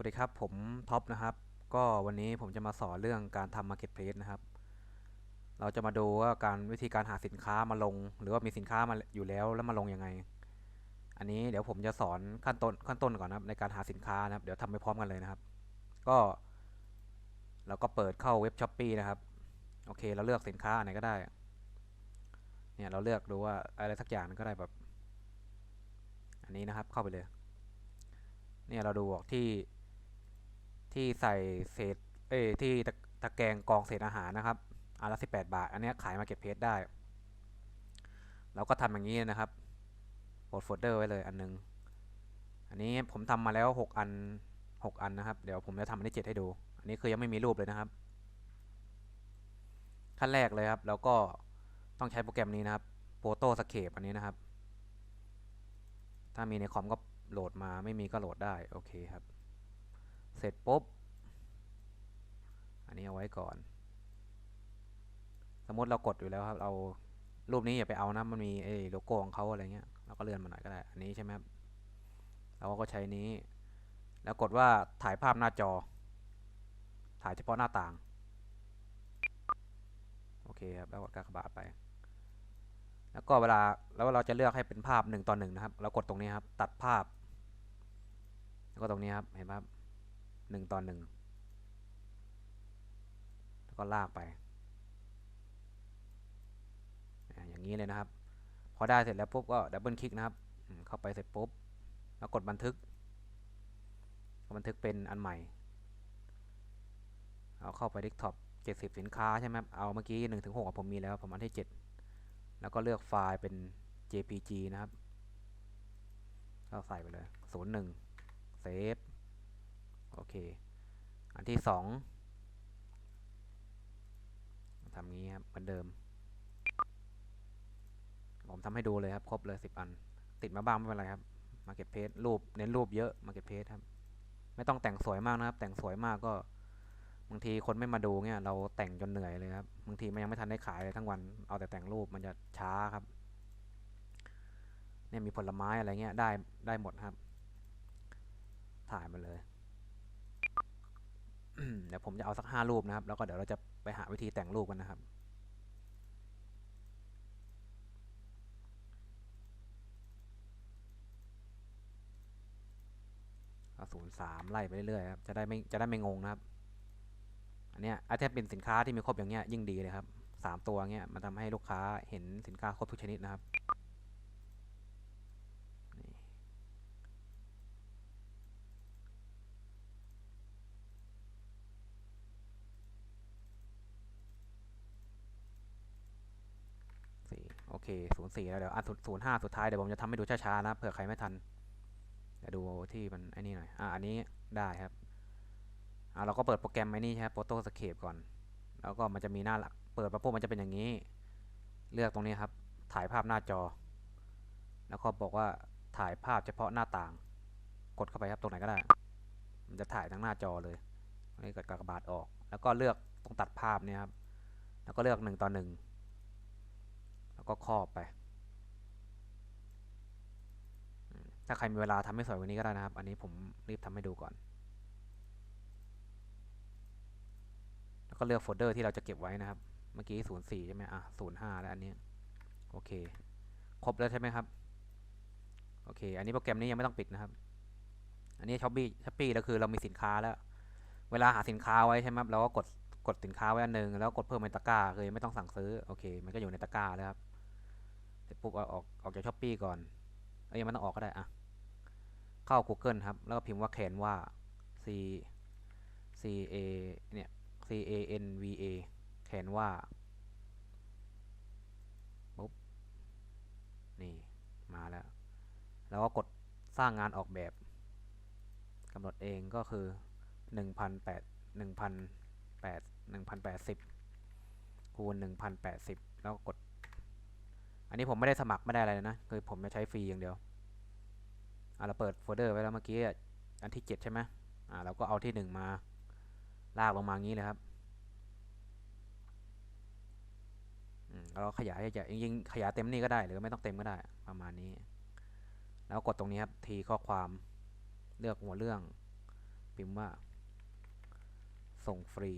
วัสดีครับผมท็อปนะครับ ก็วันนี้ผมจะมาสอนเรื่องการทำ Marketplace นะครับ เราจะมาดูว่าการวิธีการหาสินค้ามาลง หรือว่ามีสินค้ามาอยู่แล้วแล้วมาลงยังไง อันนี้เดี๋ยวผมจะสอนขั้นต้นขั้นต้นก่อนนะครับในการหาสินค้านะครับ เดี๋ยวทำไปพร้อมกันเลยนะครับ ก็ เราก็เปิดเข้าเว็บช้อปปีนะครับ โอเค เราเลือกสินค้าอันไหนก็ได้ เนี่ยเราเลือกดูว่าอะไรสักอย่างหนึงก็ได้แบบ อันนี้นะครับเข้าไปเลยเนี่ยเราดูออกที่ ที่ใส่เศษเอ้ที่ตะตะแกรงกองเศษอาหารนะครับอันละสิบแปดบาท อันนี้ขายมาเก็ตเพจได้ เราก็ทำอย่างนี้นะครับโหลดโฟลเดอร์ไว้เลยอันหนึง อันนี้ผมทำมาแล้วหกอันหกอันนะครับ เดี๋ยวผมจะทำอันที่เจ็ดให้ดู อันนี้คือยังไม่มีรูปเลยนะครับ ขั้นแรกเลยครับเราก็ต้องใช้โปรแกรมนี้นะครับ Photoscape อันนี้นะครับ ถ้ามีในคอมก็โหลดมาไม่มีก็โหลดได้ โอเคครับ เสร็จปุ๊บ อันนี้เอาไว้ก่อน สมมติเรากดอยู่แล้วครับ เรารูปนี้อย่าไปเอานะ มันมีไอ้โลโก้ของเขาอะไรเงี้ย เราก็เลื่อนมาหน่อยก็ได้ อันนี้ใช่ไหมครับ เราก็ใช้นี้ แล้วกดว่าถ่ายภาพหน้าจอ ถ่ายเฉพาะหน้าต่าง โอเคครับ แล้วกดกากบาทไปแล้วก็เวลาแล้วเราจะเลือกให้เป็นภาพหนึ่งต่อหนึ่งนะครับ เรากดตรงนี้ครับ ตัดภาพ แล้วก็ตรงนี้ครับ เห็นไหมครับ หนึ่งต่อหนึ่งแล้วก็ลากไป อย่างนี้เลยนะครับ พอได้เสร็จแล้วปุ๊บก็ดับเบิลคลิกนะครับ เข้าไปเสร็จปุ๊บ แล้วกดบันทึก บันทึกเป็นอันใหม่ เอาเข้าไปดิสท็อป70 สินค้าใช่ไหมครับ เอาเมื่อกี้1ถึง6ผมมีแล้วผมอันที่ 7 แล้วก็เลือกไฟล์เป็น JPG นะครับก็ใส่ไปเลย 01 เซฟ โอเค อันที่2ทำงี้ครับเหมือนเดิม ผมทำให้ดูเลยครับ ครบเลย10อัน ติดมาบ้างไม่เป็นไรครับ Marketplace รูปเน้นรูปเยอะ Marketplace ครับ ไม่ต้องแต่งสวยมากนะครับ แต่งสวยมากก็บางทีคนไม่มาดูเนี่ยเราแต่งจนเหนื่อยเลยครับบางทีมันยังไม่ทันได้ขายเลยทั้งวันเอาแต่แต่งรูปมันจะช้าครับเนี่ยมีผลไม้อะไรเงี้ยได้ได้หมดครับ ถ่ายมาเลย เดี๋ยวผมจะเอาสักห้ารูปนะครับ แล้วก็เดี๋ยวเราจะไปหาวิธีแต่งรูปกันนะครับเอาศูนย์สามไล่ไปเรื่อยๆครับ จะได้ไม่จะได้ไม่งงนะครับ อันเนี้ยถ้าเป็นสินค้าที่มีครบอย่างเงี้ยยิ่งดีเลยครับสามตัวเงี้ยมันทำให้ลูกค้าเห็นสินค้าครบทุกชนิดนะครับนี่สี่ โอเคศูนย์สี่แล้วเดี๋ยวอะศูนย์ห้าสุดท้ายเดี๋ยวผมจะทำให้ดูช้าๆนะเผื่อใครไม่ทันเดี๋ยวดูที่มันไอ้นี่หน่อยอะอันนี้ได้ครับอ่าเราก็เปิดโปรแกรมไอ้นี่ใช่ไหม Photoscape ก่อน แล้วก็มันจะมีหน้าหลัก เปิดมาปุ๊บมันจะเป็นอย่างนี้ เลือกตรงนี้ครับ ถ่ายภาพหน้าจอ แล้วก็บอกว่าถ่ายภาพเฉพาะหน้าต่าง กดเข้าไปครับตรงไหนก็ได้ มันจะถ่ายทั้งหน้าจอเลยนนี้กดกากบาทออก แล้วก็เลือกตรงตัดภาพเนี่ยครับ แล้วก็เลือกหนึ่งต่อหนึ่ง ก็ครอบไป ถ้าใครมีเวลาทำให้สวยกว่านี้ก็ได้นะครับ อันนี้ผมรีบทำให้ดูก่อน แล้วก็เลือกโฟลเดอร์ที่เราจะเก็บไว้นะครับ เมื่อกี้ 04 ใช่ไหมอะ 05 แล้วอันนี้ โอเค ครบแล้วใช่ไหมครับ โอเค อันนี้โปรแกรมนี้ยังไม่ต้องปิดนะครับ อันนี้ช้อปปี้ช้อปปี้แล้วคือเรามีสินค้าแล้ว เวลาหาสินค้าไว้ใช่ไหมครับเราก็กดกดสินค้าไว้อันหนึ่งแล้วกดเพิ่มในตะกร้าคือไม่ต้องสั่งซื้อโอเค มันก็อยู่ในตะกร้าแล้วครับ ปุ๊บเอาออกออกจากช้อปปี้ก่อนเอ้ยมันต้องออกก็ได้อะเข้า Google ครับ แล้วก็พิมพ์ว่าแคนว่า C C A เนี่ย C A N V A แคนว่าปุ๊บนี่มาแล้ว แล้วก็กดสร้างงานออกแบบกำหนดเองก็คือหนึ่งพันแปดหนึ่งพันแปดหนึ่งพันแปดสิบคูณหนึ่งพันแปดสิบแล้วกด อันนี้ผมไม่ได้สมัครไม่ได้อะไรเลยนะคือผมจะใช้ฟรีอย่างเดียวอะเราเปิดโฟลเดอร์ไว้แล้วเมื่อกี้อันที่เจ็ดใช่ไหมอ่าเราก็เอาที่หนึ่งมาลากลงมางี้เลยครับอืมแล้วเราขยายให้จะยิงๆขยายเต็มนี่ก็ได้ หรือไม่ต้องเต็มก็ได้ประมาณนี้ แล้วกดตรงนี้ครับทีข้อความเลือกหัวเรื่อง พิมพ์ว่า ส่งฟรี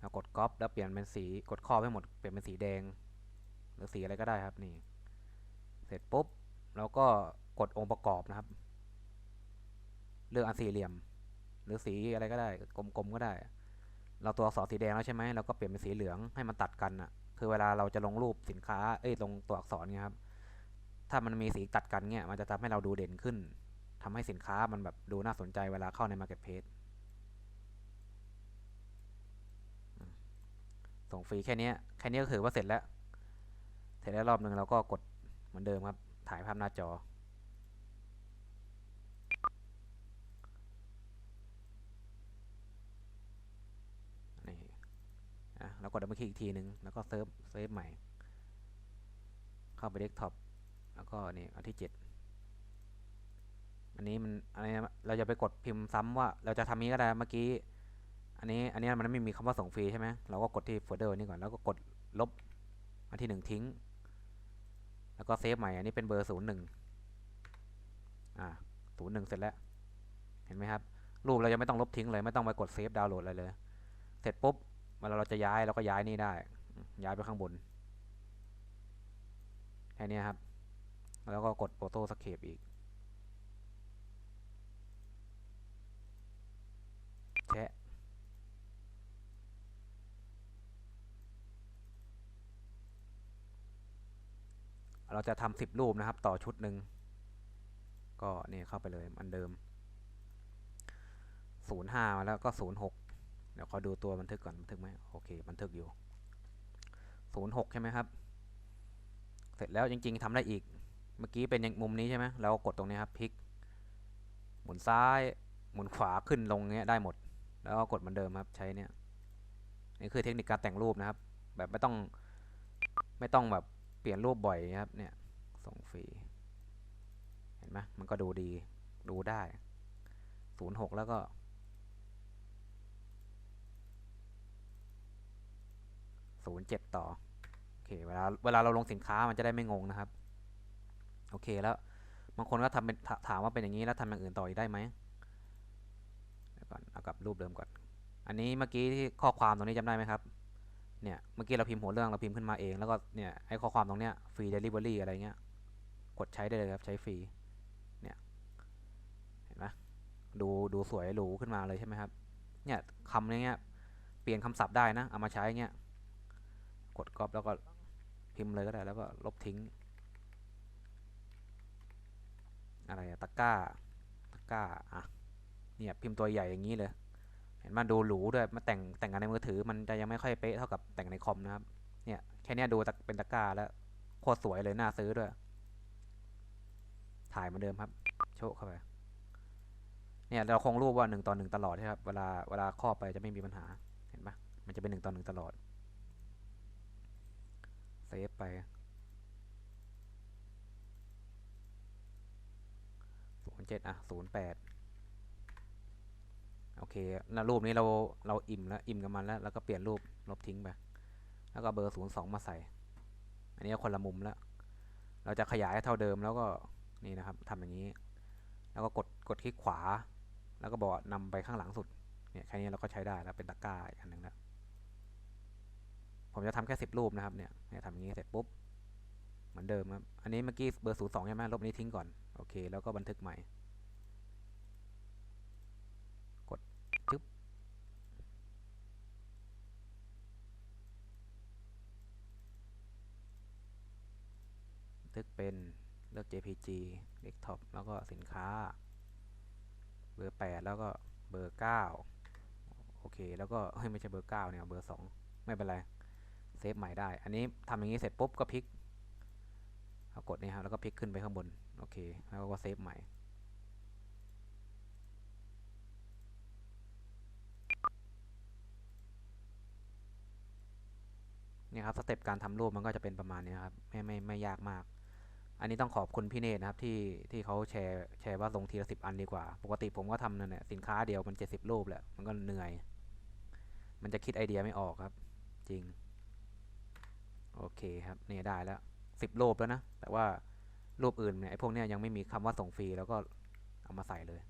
เรากดก๊อปแล้วเปลี่ยนเป็นสีกดครอบให้หมดเปลี่ยนเป็นสีแดง หรือสีอะไรก็ได้ครับนี่ เสร็จปุ๊บเราก็กดองค์ประกอบนะครับ เลือกอันสี่เหลี่ยม หรือสีอะไรก็ได้ กลมๆก็ได้ เราตัวอักษรสีแดงแล้วใช่ไหมเราก็เปลี่ยนเป็นสีเหลืองให้มันตัดกันอะ คือเวลาเราจะลงรูปสินค้า เอ้ยลงตัวอักษรเนี่ยครับ ถ้ามันมีสีตัดกันเนี่ยมันจะทำให้เราดูเด่นขึ้นทำให้สินค้ามันแบบดูน่าสนใจเวลาเข้าใน Marketplace ส่งฟรีแค่นี้แค่นี้ก็คือว่าเสร็จแล้ว เสร็จแล้วรอบหนึ่งเราก็กดเหมือนเดิมครับ ถ่ายภาพหน้าจอ นี่อะแล้วกดดับเบิลคลิกอีกทีหนึ่งแล้วก็เซิร์ฟเซฟใหม่ เข้าไปเดสก์ท็อป แล้วก็นี่อันที่เจ็ดอันนี้มันอันนี้เราจะไปกดพิมพ์ซ้ำว่าเราจะทำนี้ก็ได้ เมื่อกี้ อันนี้ อันนี้มันไม่มีคำว่าส่งฟรีใช่ไหมเราก็กดที่โฟลเดอร์นี้ก่อน แล้วก็กดลบอันที่หนึ่งทิ้ง แล้วก็เซฟใหม่ อันนี้เป็นเบอร์ศูนย์หนึ่งอ่าศูนย์หนึ่งเสร็จแล้ว เห็นไหมครับ รูปเรายังไม่ต้องลบทิ้งเลย ไม่ต้องไปกดเซฟดาวน์โหลดอะไรเลย เสร็จปุ๊บเวลาเราจะย้ายเราก็ย้ายนี่ได้ ย้ายไปข้างบน แค่นี้ครับ แล้วก็กดโ h โต้สเคปอีกแชะ เราจะทำสิบรูปนะครับต่อชุดหนึ่งก็นี่เข้าไปเลยอันเดิมศูนย์ห้ามาแล้วก็ศูนย์หกเดี๋ยวขอดูตัวบันทึกก่อนบันทึกไหมโอเคบันทึกอยู่ศูนย์หกใช่ไหมครับ เสร็จแล้วจริง ๆทำได้อีก เมื่อกี้เป็นอย่างมุมนี้ใช่ไหมเรากดตรงนี้ครับพลิก หมุนซ้ายหมุนขวาขึ้นลงเงี้ยได้หมด แล้วก็กดเหมือนเดิมครับใช้เนี่ยนี่คือเทคนิคการแต่งรูปนะครับ แบบไม่ต้องไม่ต้องแบบ เปลี่ยนรูปบ่อยนะครับเนี่ยส่งฟรีเห็นไหมมันก็ดูดีดูได้ศูนย์หกแล้วก็ศูนย์เจ็ดต่อโอเคเวลาเวลาเราลงสินค้ามันจะได้ไม่งงนะครับ โอเคแล้วบางคนก็ทำเป็นถถามว่าเป็นอย่างนี้แล้วทำอย่างอื่นต่ออีกได้ไหมเดี๋ยวก่อนเอากลับรูปเดิมก่อน อันนี้เมื่อกี้ที่ข้อความตรงนี้จำได้ไหมครับ เนี่ยเมื่อกี้เราพิมพ์หัวเรื่องเราพิมพ์ขึ้นมาเอง แล้วก็เนี่ยไอ้ข้อความตรงเนี้ยฟรีเดลิเวอรี่อะไรเงี้ยกดใช้ได้เลยครับใช้ฟรีเนี่ยเห็นไหมดูดูสวยหรูขึ้นมาเลยใช่ไหมครับเนี่ยคำเนี้ยเปลี่ยนคำศัพท์ได้นะเอามาใช้เงี้ยกดก๊อปแล้วก็พิมพ์เลยก็ได้แล้วก็ลบทิ้ง อะไรอะตะก้าตะก้าอะเนี่ยพิมพ์ตัวใหญ่อย่างนี้เลย เห็นมันดูหรูด้วยมาแต่งแต่งกันในมือถือ มันจะยังไม่ค่อยเป๊ะเท่ากับแต่งในคอมนะครับ เนี่ยแค่เนี้ยดูเป็นตะกร้าแล้วโคตรสวยเลยน่าซื้อด้วย ถ่ายเหมือนเดิมครับ โชว์เข้าไป เนี่ยเราคงรูปว่าหนึ่งต่อหนึ่งตลอดใช่ครับ เวลาเวลาครอบไปจะไม่มีปัญหา เห็นปะมันจะเป็นหนึ่งต่อหนึ่งตลอด เซฟไป ศูนย์เจ็ดอะศูนย์แปด โอเคแล้วรูปนี้เราเราอิ่มแล้วอิ่มกับมันแล้วแล้วก็เปลี่ยนรูปลบทิ้งไปแล้วก็เบอร์ศูนย์สองมาใส่ อันนี้คนละมุมแล้ว เราจะขยายให้เท่าเดิมแล้วก็นี่นะครับทำอย่างนี้ แล้วก็กดกดคลิกขวา แล้วก็บอกนำไปข้างหลังสุดเนี่ยแค่นี้เราก็ใช้ได้แล้วเป็นตะกร้าอีกอันหนึ่งแล้วผมจะทำแค่สิบรูปนะครับเนี่ยเนี่ยทำอย่างนี้เสร็จปุ๊บเหมือนเดิมครับอันนี้เมื่อกี้เบอร์ศูนย์สองใช่ไหมลบนี้ทิ้งก่อนโอเค แล้วก็บันทึกใหม่ กดจึ๊บ บันทึ กเป็นเลือก JPG Desktop แล้วก็สินค้า เบอร์แปดแล้วก็เบอร์เก้าโอเค แล้วก็เฮ้ยไม่ใช่เบอร์เก้าเนี่ย เบอร์สองไม่เป็นไร เซฟใหม่ได้ อันนี้ทำอย่างนี้เสร็จปุ๊บก็พลิกเอากดนี่ครับแล้วก็พลิกขึ้นไปข้างบน โอเค แล้วก็เซฟใหม่เนี่ยครับสเต็ปการทำรูปมันก็จะเป็นประมาณนี้ครับไม่ไม่ไม่ยากมาก อันนี้ต้องขอบคุณพี่เนทนะครับที่ที่เขาแชร์แชร์ว่าลงทีละสิบอันดีกว่า ปกติผมก็ทำนั่นแหละสินค้าเดียวมันเจ็ดสิบรูปแหละมันก็เหนื่อย มันจะคิดไอเดียไม่ออกครับ จริง โอเคครับเนี่ยได้แล้วสิบรูปแล้วนะ แต่ว่ารูปอื่นเนี่ยไอพวกเนี้ยยังไม่มีคำว่าส่งฟรีแล้วก็เอามาใส่เลย